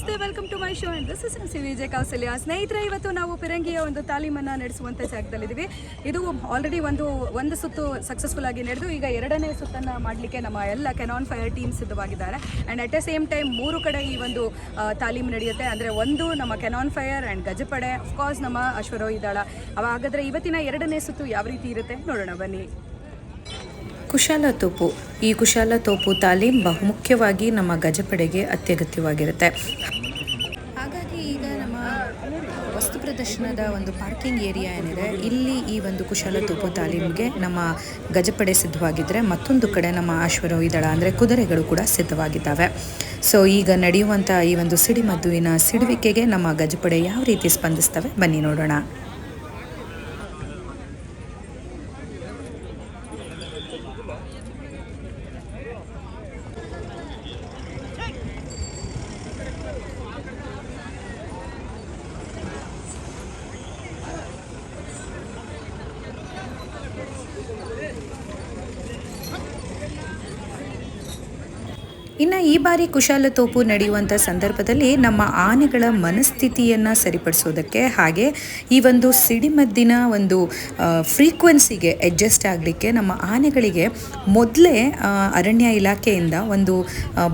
ನಮಸ್ತೆ welcome to my show and this is C Vijaya Kausalya ಸ್ನೇಹಿತರೆ, ಇವತ್ತು ನಾವು ಪಿರಂಗಿಯ ಒಂದು ತಾಲೀಮನ್ನು ನಡೆಸುವಂಥ ಜಾಗದಲ್ಲಿದ್ದೀವಿ. ಇದು ಆಲ್ರೆಡಿ ಒಂದು ಒಂದು ಸುತ್ತು ಸಕ್ಸಸ್ಫುಲ್ ಆಗಿ ನಡೆದು, ಈಗ ಎರಡನೇ ಸುತ್ತನ್ನು ಮಾಡಲಿಕ್ಕೆ ನಮ್ಮ ಎಲ್ಲ cannon fire team ಸಿದ್ಧವಾಗಿದ್ದಾರೆ. And at a same time ಮೂರು ಕಡೆ ಈ ಒಂದು ತಾಲೀಮ್ ನಡೆಯುತ್ತೆ. ಅಂದರೆ ಒಂದು ನಮ್ಮ ಕೆನಾನ್ ಫೈರ್ ಆ್ಯಂಡ್ ಗಜಪಡೆ ಅಫ್ಕೋರ್ಸ್ ನಮ್ಮ ಅಶ್ವರೋ ದಳ ಅವಾಗಾದರೆ ಇವತ್ತಿನ ಎರಡನೇ ಸುತ್ತು ಯಾವ ರೀತಿ ಇರುತ್ತೆ? ನೋಡೋಣ, ಬನ್ನಿ. ಕುಶಾಲ ತೋಪು. ಈ ಕುಶಾಲ ತೋಪು ತಾಲೀಮ್ ಬಹುಮುಖ್ಯವಾಗಿ ನಮ್ಮ ಗಜಪಡೆಗೆ ಅತ್ಯಗತ್ಯವಾಗಿರುತ್ತೆ. ಹಾಗಾಗಿ ಈಗ ನಮ್ಮ ವಸ್ತು ಪ್ರದರ್ಶನದ ಒಂದು ಪಾರ್ಕಿಂಗ್ ಏರಿಯಾ ಏನಿದೆ, ಇಲ್ಲಿ ಈ ಒಂದು ಕುಶಾಲ ತೋಪು ತಾಲೀಮ್ಗೆ ನಮ್ಮ ಗಜಪಡೆ ಸಿದ್ಧವಾಗಿದ್ದರೆ ಮತ್ತೊಂದು ಕಡೆ ನಮ್ಮ ಅಶ್ವರೋಹಿ ದಳ ಅಂದರೆ ಕುದುರೆಗಳು ಕೂಡ ಸಿದ್ಧವಾಗಿದ್ದಾವೆ. ಸೊ ಈಗ ನಡೆಯುವಂಥ ಈ ಒಂದು ಸಿಡಿಮದ್ದುವಿನ ಸಿಡುವಿಕೆಗೆ ನಮ್ಮ ಗಜಪಡೆ ಯಾವ ರೀತಿ ಸ್ಪಂದಿಸ್ತವೆ, ಬನ್ನಿ ನೋಡೋಣ ಇನ್ನು ಈ ಬಾರಿ ಕುಶಾಲ ತೋಪು ನಡೆಯುವಂಥ ಸಂದರ್ಭದಲ್ಲಿ ನಮ್ಮ ಆನೆಗಳ ಮನಸ್ಥಿತಿಯನ್ನು ಸರಿಪಡಿಸೋದಕ್ಕೆ ಹಾಗೆ ಈ ಒಂದು ಸಿಡಿಮದ್ದಿನ ಒಂದು ಫ್ರೀಕ್ವೆನ್ಸಿಗೆ ಅಡ್ಜಸ್ಟ್ ಆಗಲಿಕ್ಕೆ ನಮ್ಮ ಆನೆಗಳಿಗೆ ಮೊದಲೇ ಅರಣ್ಯ ಇಲಾಖೆಯಿಂದ ಒಂದು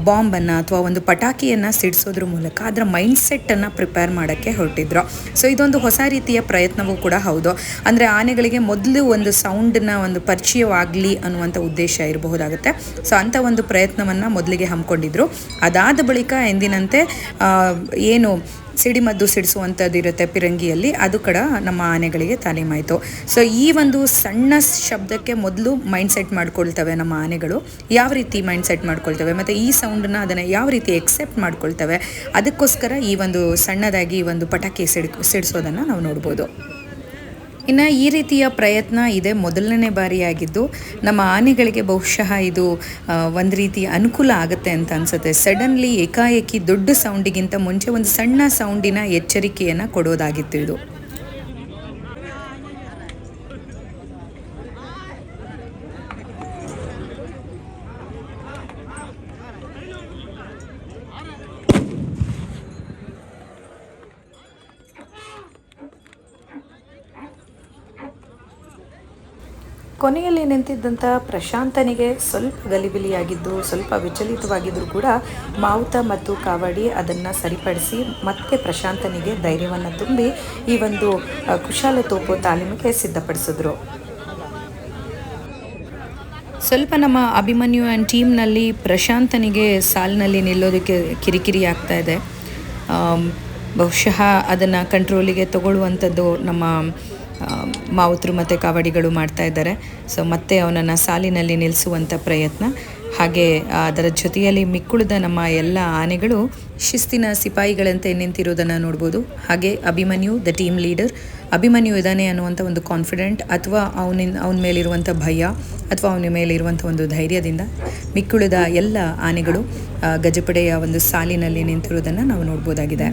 ಬಾಂಬನ್ನು ಅಥವಾ ಒಂದು ಪಟಾಕಿಯನ್ನು ಸಿಡಿಸೋದ್ರ ಮೂಲಕ ಅದರ ಮೈಂಡ್ ಸೆಟ್ಟನ್ನು ಪ್ರಿಪೇರ್ ಮಾಡೋಕ್ಕೆ ಹೊರಟಿದ್ರು. ಸೊ ಇದೊಂದು ಹೊಸ ರೀತಿಯ ಪ್ರಯತ್ನವೂ ಕೂಡ ಹೌದು. ಅಂದರೆ ಆನೆಗಳಿಗೆ ಮೊದಲು ಒಂದು ಸೌಂಡನ್ನ ಒಂದು ಪರಿಚಯವಾಗಲಿ ಅನ್ನುವಂಥ ಉದ್ದೇಶ ಇರಬಹುದಾಗುತ್ತೆ. ಸೊ ಅಂಥ ಒಂದು ಪ್ರಯತ್ನವನ್ನು ಮೊದಲಿಗೆ ಹಮ್ಮಿಕೊಂಡಿದ್ರು ಅದಾದ ಬಳಿಕ ಎಂದಿನಂತೆ ಏನು ಸಿಡಿಮದ್ದು ಸಿಡಿಸುವಂಥದ್ದು ಇರುತ್ತೆ ಪಿರಂಗಿಯಲ್ಲಿ, ಅದು ಕೂಡ ನಮ್ಮ ಆನೆಗಳಿಗೆ ತಾಲೀಮಾಯಿತು. ಸೊ ಈ ಒಂದು ಸಣ್ಣ ಶಬ್ದಕ್ಕೆ ಮೊದಲು ಮೈಂಡ್ ಸೆಟ್ ಮಾಡ್ಕೊಳ್ತವೆ ನಮ್ಮ ಆನೆಗಳು. ಯಾವ ರೀತಿ ಮೈಂಡ್ ಸೆಟ್ ಮಾಡ್ಕೊಳ್ತವೆ, ಮತ್ತು ಈ ಸೌಂಡನ್ನ ಅದನ್ನು ಯಾವ ರೀತಿ ಎಕ್ಸೆಪ್ಟ್ ಮಾಡ್ಕೊಳ್ತವೆ, ಅದಕ್ಕೋಸ್ಕರ ಈ ಒಂದು ಸಣ್ಣದಾಗಿ ಒಂದು ಪಟಾಕಿ ಸಿಡ್, ಸಿಡಿಸೋದನ್ನು ನಾವು ನೋಡ್ಬೋದು. ಇನ್ನು ಈ ರೀತಿಯ ಪ್ರಯತ್ನ ಇದೆ. ಮೊದಲನೇ ಬಾರಿಯಾಗಿದ್ದು ನಮ್ಮ ಆನೆಗಳಿಗೆ ಬಹುಶಃ ಇದು ಒಂದು ರೀತಿ ಅನುಕೂಲ ಆಗುತ್ತೆ ಅಂತ ಅನ್ಸುತ್ತೆ. ಸಡನ್ಲಿ ಏಕಾಏಕಿ ದೊಡ್ಡ ಸೌಂಡಿಗಿಂತ ಮುಂಚೆ ಒಂದು ಸಣ್ಣ ಸೌಂಡಿನ ಎಚ್ಚರಿಕೆಯನ್ನು ಕೊಡೋದಾಗಿತ್ತು ಇದು. ಕೊನೆಯಲ್ಲಿ ನಿಂತಿದ್ದಂಥ ಪ್ರಶಾಂತನಿಗೆ ಸ್ವಲ್ಪ ಗಲಿಬಿಲಿಯಾಗಿದ್ದು, ಸ್ವಲ್ಪ ವಿಚಲಿತವಾಗಿದ್ದರೂ ಕೂಡ ಮಾವುತ ಮತ್ತು ಕಾವಡಿ ಅದನ್ನು ಸರಿಪಡಿಸಿ ಮತ್ತೆ ಪ್ರಶಾಂತನಿಗೆ ಧೈರ್ಯವನ್ನು ತುಂಬಿ ಈ ಒಂದು ಕುಶಾಲ ತೋಪು ತಾಲೀಮಿಗೆ ಸಿದ್ಧಪಡಿಸಿದ್ರು. ಸ್ವಲ್ಪ ನಮ್ಮ ಅಭಿಮನ್ಯು ಆ್ಯಂಡ್ ಟೀಮ್ನಲ್ಲಿ ಪ್ರಶಾಂತನಿಗೆ ಸಾಲಿನಲ್ಲಿ ನಿಲ್ಲೋದಕ್ಕೆ ಕಿರಿಕಿರಿ ಆಗ್ತಾ ಇದೆ. ಬಹುಶಃ ಅದನ್ನು ಕಂಟ್ರೋಲಿಗೆ ತಗೊಳ್ಳುವಂಥದ್ದು ನಮ್ಮ ಮಾವುತರು ಮತ್ತು ಕಾವಡಿಗಳು ಮಾಡ್ತಾ ಇದ್ದಾರೆ. ಸೊ ಮತ್ತೆ ಅವನನ್ನು ಸಾಲಿನಲ್ಲಿ ನಿಲ್ಲಿಸುವಂಥ ಪ್ರಯತ್ನ. ಹಾಗೆ ಅದರ ಜೊತೆಯಲ್ಲಿ ಮಿಕ್ಕುಳಿದ ನಮ್ಮ ಎಲ್ಲ ಆನೆಗಳು ಶಿಸ್ತಿನ ಸಿಪಾಯಿಗಳಂತೆ ನಿಂತಿರೋದನ್ನು ನೋಡ್ಬೋದು. ಹಾಗೆ, Abhimanyu the team leader Abhimanyu ಇದ್ದಾನೆ ಅನ್ನುವಂಥ ಒಂದು ಕಾನ್ಫಿಡೆಂಟ್ ಅಥವಾ ಅವನಿಂದ ಅವನ ಮೇಲಿರುವಂಥ ಭಯ ಅಥವಾ ಅವನ ಮೇಲಿರುವಂಥ ಒಂದು ಧೈರ್ಯದಿಂದ ಮಿಕ್ಕುಳಿದ ಎಲ್ಲ ಆನೆಗಳು ಗಜಪಡೆಯ ಒಂದು ಸಾಲಿನಲ್ಲಿ ನಿಂತಿರೋದನ್ನು ನಾವು ನೋಡ್ಬೋದಾಗಿದೆ.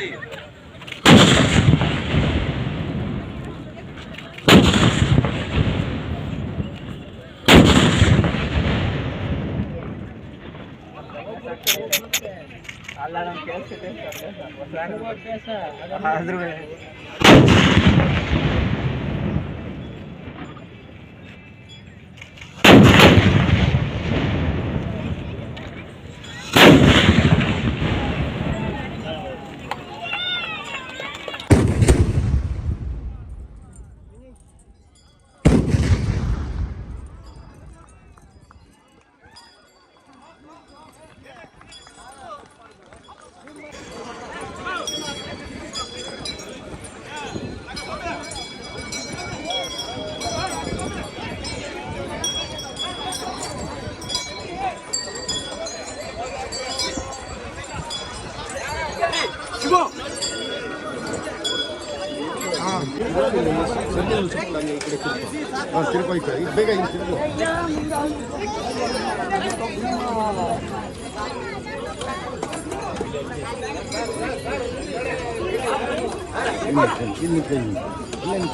नहीं है ಅಲ್ಲ ನಮ್ಮ ಕೆಲಸ ಆದ್ರೂ ಹಾಂ ತಿರ್ಕೋ ಈ ಕಡೆ ಈಗ ಬೇಗ ಇಲ್ಲಿ ತಿರ್ಗು ಇಲ್ಲಿ ನಿಂತ್ಕೊಳ್ಳಿ, ಇಲ್ಲಿ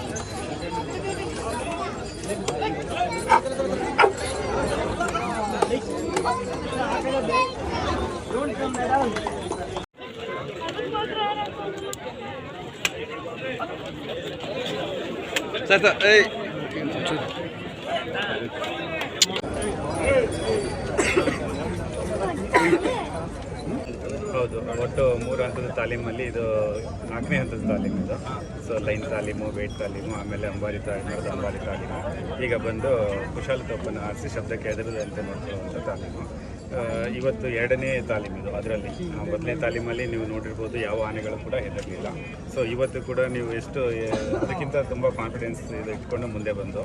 ಹೌದು, ಒಟ್ಟು ಮೂರು ಹಂತದ ತಾಲೀಮಲ್ಲಿ ಇದು ನಾಲ್ಕನೇ ಹಂತದ ತಾಲೀಮು ಇದು. ಸೊ ಲೈನ್ ತಾಲೀಮು, ವೇಟ್ ತಾಲೀಮು, ಆಮೇಲೆ ಅಂಬಾರಿ ತಾಲೀಮು ಅಂಬಾರಿ ತಾಲೀಮು. ಈಗ ಬಂದು ಕುಶಾಲ ತಪ್ಪನ್ನು ಆರಿಸಿ ಶಬ್ದಕ್ಕೆ ಎದುರದಂತೆ ನೋಡ್ಕೊಳ್ಳುವಂಥ ತಾಲೀಮು. ಇವತ್ತು ಎರಡನೇ ತಾಲೀಮಿದು ಅದರಲ್ಲಿ. ಮೊದಲನೇ ತಾಲೀಮಲ್ಲಿ ನೀವು ನೋಡಿರ್ಬೋದು ಯಾವ ಆನೆಗಳು ಕೂಡ ಹೆದರಲಿಲ್ಲ. ಸೊ ಇವತ್ತು ಕೂಡ ನೀವು ಎಷ್ಟು ಅದಕ್ಕಿಂತ ತುಂಬ ಕಾನ್ಫಿಡೆನ್ಸ್ ಇದು ಇಟ್ಕೊಂಡು ಮುಂದೆ ಬಂದು,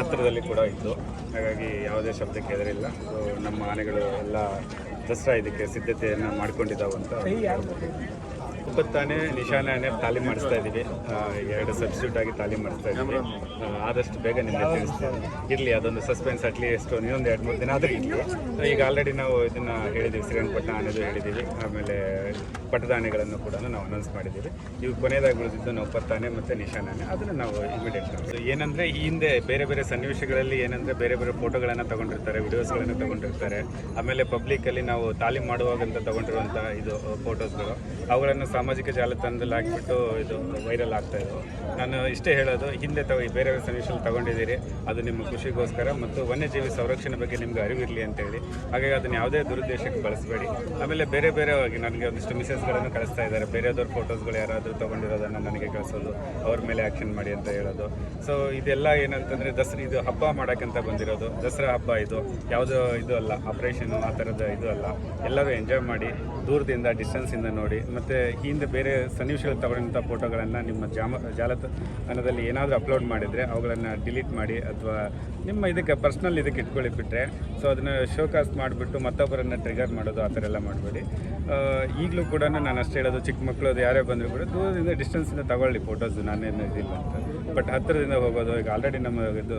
ಹತ್ತಿರದಲ್ಲಿ ಕೂಡ ಇದ್ದು, ಹಾಗಾಗಿ ಯಾವುದೇ ಶಬ್ದಕ್ಕೆ ಹೆದರಿಲ್ಲ. ಸೊ ನಮ್ಮ ಆನೆಗಳು ಎಲ್ಲ ದಸರಾ ಇದಕ್ಕೆ ಸಿದ್ಧತೆಯನ್ನು ಮಾಡಿಕೊಂಡಿದ್ದಾವೆ ಅಂತ ಇಪ್ಪತ್ತಾನೆ ನಿಶಾನಾನೆ ತಾಲೀಮ್ ಮಾಡಿಸ್ತಾ ಇದ್ದೀವಿ ಎರಡು ಸಬ್ಸ್ಟಿಟ್ಯೂಟ್ ಆಗಿ ತಾಲೀಮ್ ಮಾಡಿಸ್ತಾ ಇದ್ದೀವಿ ಆದಷ್ಟು ಬೇಗ ನಿಮಗೆ ತಿಳಿಸ್ತೀನಿ ಇರಲಿ, ಅದೊಂದು ಸಸ್ಪೆನ್ಸ್ ಅಟ್ಲೀಸ್ಟ್ ಇನ್ನೊಂದು ಎರಡು ಮೂರು ದಿನ ಆದರೂ ಇರಲಿ. ಈಗ ಆಲ್ರೆಡಿ ನಾವು ಇದನ್ನು ಹೇಳಿದ್ದೀವಿ ಶ್ರೀರಂಗಪಟ್ಟಣ ಆನೆದು ಹೇಳಿದ್ದೀವಿ ಆಮೇಲೆ ಪಟದಾನೆಗಳನ್ನು ಕೂಡ ನಾವು ಅನೌನ್ಸ್ ಮಾಡಿದ್ದೀವಿ ಇವು ಕೊನೆಯದಾಗಿ ಉಳಿದಿದ್ದು ನಾವು ಪತ್ತಾನೆ ಮತ್ತು ನಿಶಾನಾನೆ. ಅದನ್ನು ನಾವು ಇಮಿಡಿಯೇಟ್ ಏನಂದರೆ ಈ ಹಿಂದೆ ಬೇರೆ ಬೇರೆ ಸನ್ನಿವೇಶಗಳಲ್ಲಿ ಏನಂದರೆ ಬೇರೆ ಬೇರೆ ಫೋಟೋಗಳನ್ನು ತಗೊಂಡಿರ್ತಾರೆ, ವಿಡಿಯೋಸ್ಗಳನ್ನು ತಗೊಂಡಿರ್ತಾರೆ. ಆಮೇಲೆ ಪಬ್ಲಿಕ್ಕಲ್ಲಿ ನಾವು ತಾಲೀಮ್ ಮಾಡುವಾಗಂತ ತೊಗೊಂಡಿರುವಂಥ ಇದು ಫೋಟೋಸ್ಗಳು ಅವುಗಳನ್ನು ಸಾಮಾಜಿಕ ಜಾಲತಾಣದಲ್ಲಿ ಹಾಕಿಬಿಟ್ಟು ಇದು ವೈರಲ್ ಆಗ್ತಾ ಇದ್ದವು ನಾನು ಇಷ್ಟೇ ಹೇಳೋದು, ಹಿಂದೆ ತಗೋ ಬೇರೆ ಬೇರೆ ಸನ್ನಿವೇಶದಲ್ಲಿ ತಗೊಂಡಿದ್ದೀರಿ. ಅದು ನಿಮ್ಮ ಖುಷಿಗೋಸ್ಕರ ಮತ್ತು ವನ್ಯಜೀವಿ ಸಂರಕ್ಷಣೆ ಬಗ್ಗೆ ನಿಮ್ಗೆ ಅರಿವಿರಲಿ ಅಂತೇಳಿ ಹಾಗಾಗಿ ಅದನ್ನು ಯಾವುದೇ ದುರುದ್ದೇಶಕ್ಕೆ ಬಳಸಬೇಡಿ. ಆಮೇಲೆ ಬೇರೆ ಬೇರೆವಾಗಿ ನನಗೆ ಒಂದಿಷ್ಟು ಮಿಸಸ್ಗಳನ್ನು ಕಳಿಸ್ತಾ ಇದ್ದಾರೆ. ಬೇರೆಯವ್ರ ಫೋಟೋಸ್ಗಳು ಯಾರಾದರೂ ತೊಗೊಂಡಿರೋದನ್ನು ನನಗೆ ಕಳಿಸೋದು, ಅವ್ರ ಮೇಲೆ ಆ್ಯಕ್ಷನ್ ಮಾಡಿ ಅಂತ ಹೇಳೋದು. ಸೊ ಇದೆಲ್ಲ ಏನಂತಂದರೆ ದಸರಾ ಇದು ಹಬ್ಬ ಮಾಡೋಕ್ಕಂತ ಬಂದಿರೋದು. ದಸರಾ ಹಬ್ಬ ಇದು. ಯಾವುದೋ ಇದು ಅಲ್ಲ ಆಪ್ರೇಷನು ಆ ಥರದ ಇದು ಅಲ್ಲ. ಎಲ್ಲರೂ ಎಂಜಾಯ್ ಮಾಡಿ ದೂರದಿಂದ ಡಿಸ್ಟೆನ್ಸಿಂದ ನೋಡಿ. ಮತ್ತು ಹಿಂದೆ ಬೇರೆ ಸನ್ನಿವೇಶಗಳು ತಗೊಂಡಂಥ ಫೋಟೋಗಳನ್ನು ನಿಮ್ಮ ಜಾಮ ಜಾಲತಾಣದಲ್ಲಿ ಏನಾದರೂ ಅಪ್ಲೋಡ್ ಮಾಡಿದರೆ ಅವುಗಳನ್ನು ಡಿಲೀಟ್ ಮಾಡಿ ಅಥವಾ ನಿಮ್ಮ ಇದಕ್ಕೆ ಪರ್ಸ್ನಲ್ ಇದಕ್ಕೆ ಇಟ್ಕೊಳ್ಳಿ ಬಿಟ್ಟರೆ ಸೊ ಅದನ್ನು ಶೋಕಾಸ್ಟ್ ಮಾಡಿಬಿಟ್ಟು ಮತ್ತೊಬ್ಬರನ್ನು ಟ್ರಿಗರ್ ಮಾಡೋದು ಆ ಥರ ಎಲ್ಲ ಮಾಡಬೇಡಿ. ಈಗಲೂ ಕೂಡ ನಾನು ಅಷ್ಟೇ ಹೇಳೋದು, ಚಿಕ್ಕ ಮಕ್ಕಳು ಅದು ಯಾರೇ ಬಂದರೂ ಕೂಡ ದೂರದಿಂದ ಡಿಸ್ಟೆನ್ಸಿಂದ ತಗೊಳ್ಳಿ ಫೋಟೋಸ್ ನಾನೇನು ಇದಿಲ್ಲ ಅಂತ. ಬಟ್ ಹತ್ತಿರದಿಂದ ಹೋಗೋದು, ಈಗ ಆಲ್ರೆಡಿ ನಮ್ಮ ಇದು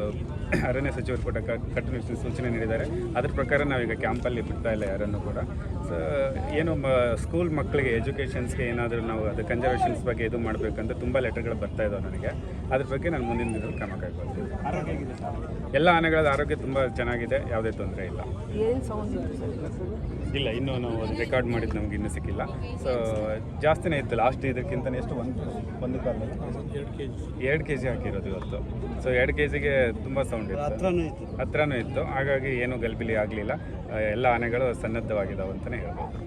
ಅರಣ್ಯ ಸಚಿವರು ಕೂಡ ಕಟ್ಟುನಿಟ್ಟಿನ ಸೂಚನೆ ನೀಡಿದ್ದಾರೆ. ಅದ್ರ ಪ್ರಕಾರ ನಾವೀಗ ಕ್ಯಾಂಪಲ್ಲಿ ಬಿಡ್ತಾ ಇಲ್ಲ ಯಾರನ್ನು ಕೂಡ. ಸೊ ಏನು ಸ್ಕೂಲ್ ಮಕ್ಕಳಿಗೆ ಎಜುಕೇಷನ್ಸ್ಗೆ ಏನಾದರೂ ನಾವು ಅದು ಕನ್ಸರ್ವೇಷನ್ಸ್ ಬಗ್ಗೆ ಇದು ಮಾಡಬೇಕಂತ ತುಂಬ ಲೆಟರ್ಗಳು ಬರ್ತಾ ಇದ್ದಾವೆ ನನಗೆ. ಅದ್ರ ಬಗ್ಗೆ ನಾನು ಮುಂದಿನ ದಿನದಲ್ಲಿ ಕ್ರಮ ಕೈಗೊಳ್ತೀನಿ. ಎಲ್ಲ ಆನೆಗಳ ಆರೋಗ್ಯ ತುಂಬ ಚೆನ್ನಾಗಿದೆ ಯಾವುದೇ ತೊಂದರೆ ಇಲ್ಲ. ಇಲ್ಲ? ಇನ್ನೂ ನಾವು ರೆಕಾರ್ಡ್ ಮಾಡಿದ್ದು ನಮ್ಗೆ ಇನ್ನೂ ಸಿಕ್ಕಿಲ್ಲ. ಸೊ ಜಾಸ್ತಿನೇ ಇತ್ತು ಲಾಸ್ಟ್ ಇದಕ್ಕಿಂತ ಎಷ್ಟು ಒಂದು ಒಂದು ಕಾಲ ಎರಡು ಕೆ ಜಿ ಹಾಕಿರೋದು ಇವತ್ತು. ಸೊ ಎರಡು ಕೆ ಜಿಗೆ ತುಂಬ ಸೌಂಡ್ ಇತ್ತು. ಹತ್ರನೂ ಇತ್ತು. ಹಾಗಾಗಿ ಏನೂ ಗಲ್ಬಿಲಿ ಆಗಲಿಲ್ಲ. ಎಲ್ಲ ಆನೆಗಳು ಸನ್ನದ್ಧವಾಗಿದ್ದಾವೆ ಅಂತಲೇ ಹೇಳ್ಬೋದು.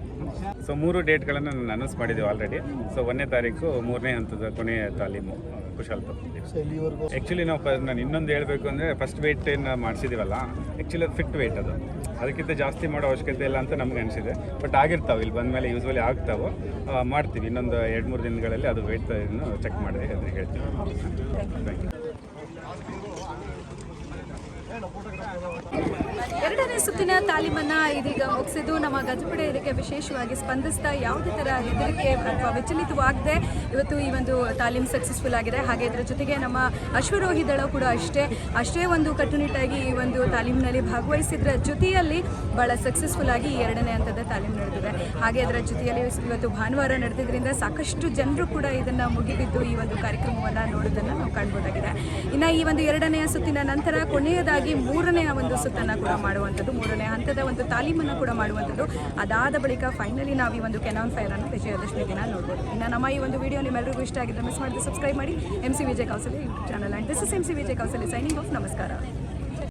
ಸೊ ಮೂರು ಡೇಟ್ಗಳನ್ನು ನಾನು ಅನೌನ್ಸ್ ಮಾಡಿದ್ದೀವಿ ಆಲ್ರೆಡಿ ಸೊ ಒಂದನೇ ತಾರೀಕು ಮೂರನೇ ಹಂತದ ಕೊನೆಯ ತಾಲೀಮು. ಕುಶಾಲ್ ತಪ್ಪಿದ್ದೀವಿ ಆ್ಯಕ್ಚುಲಿ ನಾವು ನಾನು ಇನ್ನೊಂದು ಹೇಳಬೇಕು ಅಂದರೆ ಫಸ್ಟ್ ವೆಯ್ಟ್ ಏನು ಮಾಡಿಸಿದ್ದೀವಲ್ಲ ಆ್ಯಕ್ಚುಲಿ ಅದು ಫಿಟ್ ವೆಯ್ಟ್ ಅದು. ಅದಕ್ಕಿಂತ ಜಾಸ್ತಿ ಮಾಡೋ ಅವಶ್ಯಕತೆ ಇಲ್ಲ ಅಂತ ನಮ್ಗೆ ಅನಿಸಿದೆ. ಬಟ್ ಆಗಿರ್ತಾವೆ ಇಲ್ಲಿ ಬಂದಮೇಲೆ ಯೂಸ್ವಲಿ ಆಗ್ತಾವೆ. ಮಾಡ್ತೀವಿ. ಇನ್ನೊಂದು ಎರಡು ಮೂರು ದಿನಗಳಲ್ಲಿ ಅದು ವೆಯ್ಟ್ ಚೆಕ್ ಮಾಡಿ ಅದನ್ನ ಹೇಳ್ತೀವಿ. ಥ್ಯಾಂಕ್ ಯು ಎರಡನೇ ಸುತ್ತಿನ ತಾಲೀಮನ್ನ ಇದೀಗ ಮುಗಿಸಿದ್ದು ನಮ್ಮ ಗಜಪಡೆ ಇದಕ್ಕೆ ವಿಶೇಷವಾಗಿ ಸ್ಪಂದಿಸ್ತಾ ಯಾವುದೇ ಥರ ಹೆದರಿಕೆ ಅಥವಾ ವಿಚಲಿತವಾಗದೆ ಇವತ್ತು ಈ ಒಂದು ತಾಲೀಮ್ ಸಕ್ಸಸ್ಫುಲ್ ಆಗಿದೆ. ಹಾಗೆ ಇದರ ಜೊತೆಗೆ ನಮ್ಮ ಅಶ್ವರೋಹಿ ದಳ ಕೂಡ ಅಷ್ಟೇ. ಅಷ್ಟೇ ಒಂದು ಕಟ್ಟುನಿಟ್ಟಾಗಿ ಈ ಒಂದು ತಾಲೀಮಿನಲ್ಲಿ ಭಾಗವಹಿಸಿದ್ರ ಜೊತೆಯಲ್ಲಿ ಭಾಳ ಸಕ್ಸಸ್ಫುಲ್ ಆಗಿ ಎರಡನೇ ಹಂತದ ತಾಲೀಮ್ ನಡೆದಿದೆ. ಹಾಗೆ ಅದರ ಜೊತೆಯಲ್ಲಿ ಇವತ್ತು ಭಾನುವಾರ ನಡೆದಿದ್ದರಿಂದ ಸಾಕಷ್ಟು ಜನರು ಕೂಡ ಇದನ್ನ ಮುಗಿಬಿದ್ದು ಈ ಒಂದು ಕಾರ್ಯಕ್ರಮವನ್ನು ನೋಡೋದನ್ನು ನಾವು ಕಾಣ್ಬೋದಾಗಿದೆ. ಇನ್ನು ಈ ಒಂದು ಎರಡನೆಯ ಸುತ್ತಿನ ನಂತರ ಕೊನೆಯದಾಗಿ ಮೂರನೆಯ ಒಂದು ಸುತ್ತನ್ನು ಕೂಡ ಮಾಡುವಂಥದ್ದು, ಮೂರನೇ ಹಂತದ ಒಂದು ತಾಲೀಮನ್ನು ಕೂಡ ಮಾಡುವಂಥದ್ದು. ಅದಾದ ಬಳಿಕ ಫೈನಲಿ ನಾವು ಈ ಒಂದು ಕೆನಾನ್ ಫೈರ್ ಅನ್ನು ವಿಜಯದಶಮಿ ದಿನ ನೋಡ್ಬೋದು. ಇನ್ನು ನಮ್ಮ ಈ ಒಂದು ವಿಡಿಯೋ ನಿಮ್ಮೆಲ್ಲರಿಗೂ ಇಷ್ಟ ಆಗಿದ್ರೆ ಮಿಸ್ ಮಾಡಿದ್ರೆ ಸಬ್ಸ್ಕ್ರೈಬ್ ಮಾಡಿ. M C Vijay Kousali YouTube channel and this is M C Vijay Kousali signing off ನಮಸ್ಕಾರ.